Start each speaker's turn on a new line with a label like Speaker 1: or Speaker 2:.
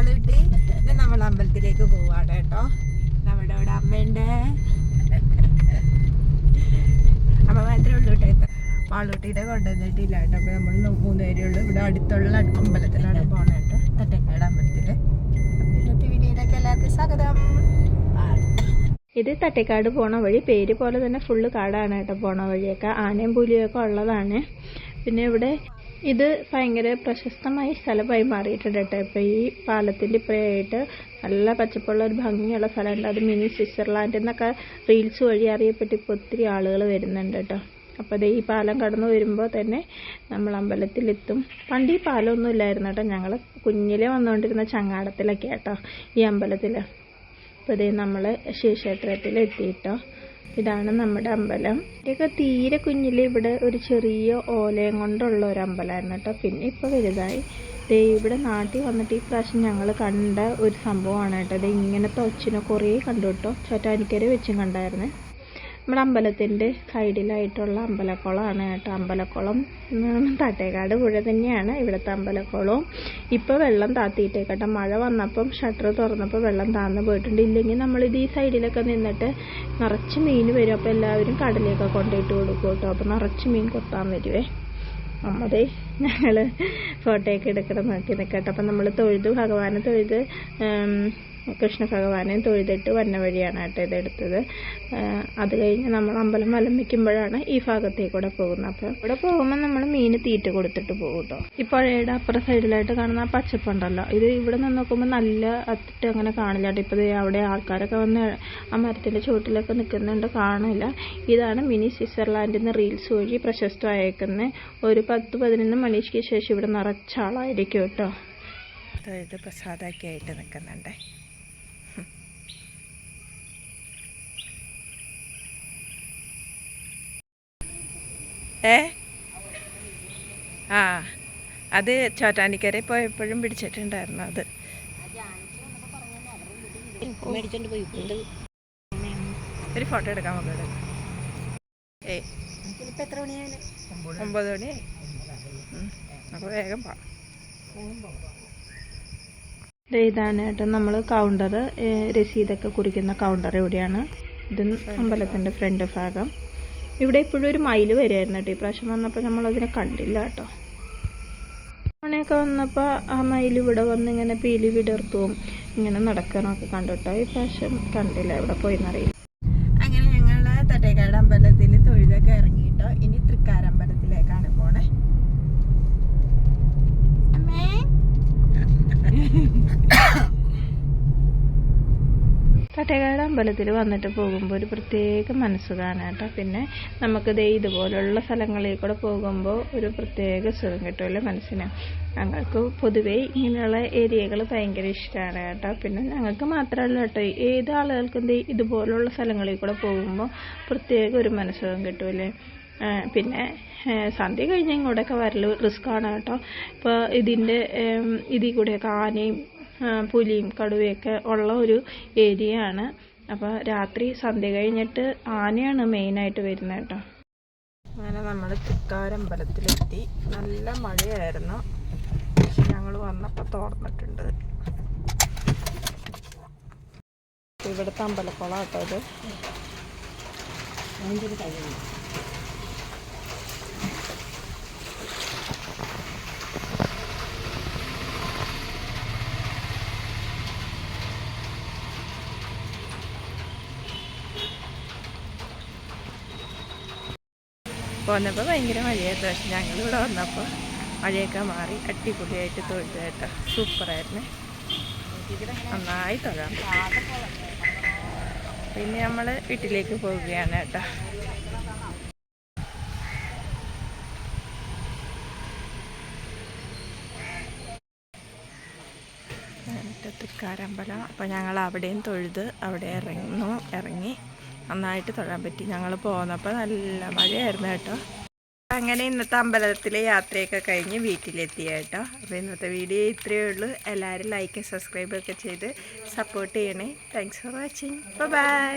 Speaker 1: മാളൂട്ടി ഇന്ന് നമ്മൾ അമ്പലത്തിലേക്ക് പോവാണ് കേട്ടോ. നമ്മുടെ അവിടെ അമ്മയുണ്ട്. അമ്മ മാത്രമേ ഉള്ളൂ കേട്ടോ മാളൂട്ടിയുടെ കൊണ്ടുവന്നിട്ടില്ല കേട്ടോ. അപ്പൊ നമ്മൾ മൂന്നുപേരേ ഉള്ളൂ. ഇവിടെ അടുത്തുള്ള അമ്പലത്തിലാണ് പോണേ കേട്ടോ. തട്ടേക്കാട് അമ്പലത്തിൽ. അപ്പൊ ഇന്നത്തെ വീഡിയോയിലേക്ക് എല്ലാവർക്കും സ്വാഗതം.
Speaker 2: ഇത് തട്ടേക്കാട് പോണ വഴി പേര് പോലെ തന്നെ ഫുള്ള് കാടാണ് കേട്ടോ. പോണ വഴിയൊക്കെ ആനയും പുലിയൊക്കെ ഉള്ളതാണ്. പിന്നെ ഇവിടെ ഇത് ഭയങ്കര പ്രശസ്തമായ സ്ഥലമായി മാറിയിട്ടുണ്ട് കേട്ടോ. ഇപ്പോൾ ഈ പാലത്തിന്റെ ഇപ്പുറയായിട്ട് നല്ല പച്ചപ്പുള്ള ഒരു ഭംഗിയുള്ള സ്ഥലമുണ്ട്. അത് മിനി സ്വിറ്റ്സർലാൻഡ് എന്നൊക്കെ റീൽസ് വഴി അറിയപ്പെട്ട് ഇപ്പോൾ ഒത്തിരി ആളുകൾ വരുന്നുണ്ട് കേട്ടോ. അപ്പോൾ ദേ ഈ പാലം കടന്നു വരുമ്പോൾ തന്നെ നമ്മൾ അമ്പലത്തിലെത്തും. പണ്ട് ഈ പാലമൊന്നും ഇല്ലായിരുന്നു കേട്ടോ. ഞങ്ങൾ കുഞ്ഞിലെ വന്നുകൊണ്ടിരുന്ന ചങ്ങാടത്തിലൊക്കെ കേട്ടോ ഈ അമ്പലത്തിൽ അപ്പോൾ ഇതേ നമ്മൾ ശിവക്ഷേത്രത്തിൽ എത്തിയിട്ടോ ഇതാണ് നമ്മുടെ അമ്പലം. ഇതൊക്കെ തീരെ കുഞ്ഞിൽ ഇവിടെ ഒരു ചെറിയ ഓലയും കൊണ്ടുള്ള ഒരു അമ്പലമായിരുന്നു കേട്ടോ. പിന്നെ ഇപ്പോൾ വലുതായി. ദേ ഇവിടെ നാട്ടിൽ വന്നിട്ട് ഈ പ്രാവശ്യം ഞങ്ങൾ കണ്ട ഒരു സംഭവമാണ് കേട്ടോ. ഇങ്ങനത്തെ ഒച്ചിനെ കുറേ കണ്ടു കേട്ടോ. ചോറ്റാനിക്കര വെച്ചും കണ്ടായിരുന്നു. നമ്മുടെ അമ്പലത്തിന്റെ സൈഡിലായിട്ടുള്ള അമ്പലക്കുളമാണ് കേട്ടോ. അമ്പലക്കുളം തട്ടേക്കാട് പുഴ തന്നെയാണ് ഇവിടുത്തെ അമ്പലക്കുളവും. ഇപ്പോൾ വെള്ളം താത്തിയിട്ടേ കേട്ടോ. മഴ വന്നപ്പം ഷട്ടർ തുറന്നപ്പോൾ വെള്ളം താന്ന് പോയിട്ടുണ്ട്. ഇല്ലെങ്കിൽ നമ്മളിത് ഈ സൈഡിലൊക്കെ നിന്നിട്ട് നിറച്ച് മീൻ വരും. അപ്പോൾ എല്ലാവരും കടലിലേക്ക് കൊണ്ടുപോയിട്ട് കൊടുക്കും കേട്ടോ. അപ്പോൾ നിറച്ച് മീൻ കൊത്താൻ വരുവേ. അമ്മതേ ഞങ്ങൾ ഫോട്ടോയൊക്കെ എടുക്കണം. നോക്കി നിൽക്കട്ടെ അപ്പം നമ്മൾ തൊഴുത് ഭഗവാനെ തൊഴുത് കൃഷ്ണ ഭഗവാനെ തൊഴുതിട്ട് വന്ന വഴിയാണ് കേട്ടോ ഇതെടുത്തത് അത് കഴിഞ്ഞ് നമ്മൾ അമ്പലം വലം ഈ ഭാഗത്തേക്ക് കൂടെ പോകുന്നത്. അപ്പൊ ഇവിടെ പോകുമ്പോൾ നമ്മൾ മീൻ തീറ്റ കൊടുത്തിട്ട് പോകും കേട്ടോ ഈ പുഴയുടെ അപ്പുറ സൈഡിലായിട്ട് കാണുന്ന ആ പച്ചപ്പുണ്ടല്ലോ. ഇത് ഇവിടെ നിന്ന് നോക്കുമ്പോൾ നല്ല അത്തിട്ട് അങ്ങനെ കാണില്ല കേട്ടോ ഇപ്പോൾ അവിടെ ആൾക്കാരൊക്കെ വന്ന് ആ മരത്തിന്റെ ചുവട്ടിലൊക്കെ നിൽക്കുന്നുണ്ട് കാണില്ല. ഇതാണ് മിനി സ്വിറ്റ്സർലാൻഡിൽ നിന്ന് റീൽസ് വഴി പ്രശസ്തമായേക്കുന്ന ഒരു പത്ത് പതിനൊന്ന് മണിക്ക് ശേഷം ഇവിടെ നിറച്ച ആളായിരിക്കും കേട്ടോ
Speaker 1: ഇത് പ്രസാദമൊക്കെ ആയിട്ട് നിൽക്കുന്നുണ്ട്. ഏ? ആ അത് ചോറ്റാനിക്കര പോയപ്പോഴും പിടിച്ചിട്ടുണ്ടായിരുന്നു അത്. ഒരു ഫോട്ടോ എടുക്കാൻ മക്കളുടെ. ഏ
Speaker 3: എത്ര മണിയായി
Speaker 1: ഒമ്പത് മണി. അപ്പോൾ വേഗം
Speaker 2: ദേ ഇതാണ് നമ്മൾ കൗണ്ടർ രസീതൊക്കെ കുറിക്കുന്ന കൗണ്ടർ ഇവിടെയാണ് ഇത് അമ്പലത്തിന്റെ ഫ്രണ്ട് ഭാഗം. ഇവിടെ ഇപ്പോഴും ഒരു മയിൽ വരുമായിരുന്നു കേട്ടോ. ഈ പ്രാവശ്യം വന്നപ്പോൾ നമ്മളതിനെ കണ്ടില്ല കേട്ടോ. തവണയൊക്കെ വന്നപ്പോൾ ആ മയിൽ ഇവിടെ വന്ന് ഇങ്ങനെ പീലി വിടർത്തും ഇങ്ങനെ നടക്കണമൊക്കെ കണ്ടു കേട്ടോ. ഈ പ്രാവശ്യം കണ്ടില്ല എവിടെ പോയിന്നറിയില്ല
Speaker 1: അങ്ങനെ ഞങ്ങൾ തട്ടേക്കാട് അമ്പലത്തിൽ തൊഴുതൊക്കെ ഇറങ്ങിയിട്ടോ ഇനി തൃക്കാരമ്പലത്തിലേക്കാണ് പോണേ അമ്മേ
Speaker 2: തട്ടേക്കാട് അമ്പലത്തിൽ വന്നിട്ട് പോകുമ്പോൾ ഒരു പ്രത്യേക മനസ്സുഖാണ് കേട്ടോ. പിന്നെ നമുക്ക് ദേ ഇതുപോലുള്ള സ്ഥലങ്ങളിൽ കൂടെ പോകുമ്പോൾ ഒരു പ്രത്യേക സുഖം കിട്ടുമല്ലോ മനസ്സിന്. ഞങ്ങൾക്ക് പൊതുവേ ഇങ്ങനെയുള്ള ഏരിയകൾ ഭയങ്കര ഇഷ്ടമാണ് കേട്ടോ. പിന്നെ ഞങ്ങൾക്ക് മാത്രമല്ല കേട്ടോ ഏത് ആളുകൾക്കും ഇതുപോലുള്ള സ്ഥലങ്ങളിൽ കൂടെ പോകുമ്പോൾ പ്രത്യേക ഒരു മനസ്സുഖം കിട്ടുമല്ലേ പിന്നെ സന്ധ്യ കഴിഞ്ഞ് ഇങ്ങോട്ടൊക്കെ വരൽ റിസ്ക് ആണ് കേട്ടോ ഇപ്പോൾ ഇതിന്റെ ഇതിൽ കൂടെയൊക്കെ ആനയും പുലിയും കടുവയൊക്കെ ഉള്ള ഒരു ഏരിയ ആണ്. അപ്പോൾ രാത്രി സന്ധ്യ കഴിഞ്ഞിട്ട് ആനയാണ് മെയിനായിട്ട് വരുന്നത് കേട്ടോ.
Speaker 1: അങ്ങനെ നമ്മൾ ചിക്കാരമ്പലത്തിലെത്തി നല്ല മഴയായിരുന്നു. പക്ഷെ ഞങ്ങൾ വന്നപ്പോൾ തോർന്നിട്ടുണ്ട്. ഇവിടുത്തെ അമ്പലക്കുളം കേട്ടോ ഇത്. പോന്നപ്പോൾ ഭയങ്കര മഴയായിരുന്നു. പക്ഷെ ഞങ്ങളിവിടെ വന്നപ്പോൾ മഴയൊക്കെ മാറി അടിപൊളിയായിട്ട് തൊഴുത് കേട്ടോ. സൂപ്പറായിരുന്നു. നന്നായി തൊഴാം പിന്നെ നമ്മൾ വീട്ടിലേക്ക് പോവുകയാണ് കേട്ടോ. തൃക്കാരമ്പലം അപ്പോൾ ഞങ്ങൾ അവിടെയും തൊഴുത് അവിടെ ഇറങ്ങുന്നു. ഇറങ്ങി നന്നായിട്ട് തൊഴാൻ പറ്റി. ഞങ്ങൾ പോന്നപ്പോൾ നല്ല മഴയായിരുന്നു കേട്ടോ. അങ്ങനെ ഇന്നത്തെ അമ്പലത്തിലെ യാത്രയൊക്കെ കഴിഞ്ഞ് വീട്ടിലെത്തി കേട്ടോ അപ്പോൾ ഇന്നത്തെ വീഡിയോ ഇത്രയേ ഉള്ളൂ. എല്ലാവരും ലൈക്ക് സബ്സ്ക്രൈബ് ഒക്കെ ചെയ്ത് സപ്പോർട്ട് ചെയ്യണേ. Thanks for watching bye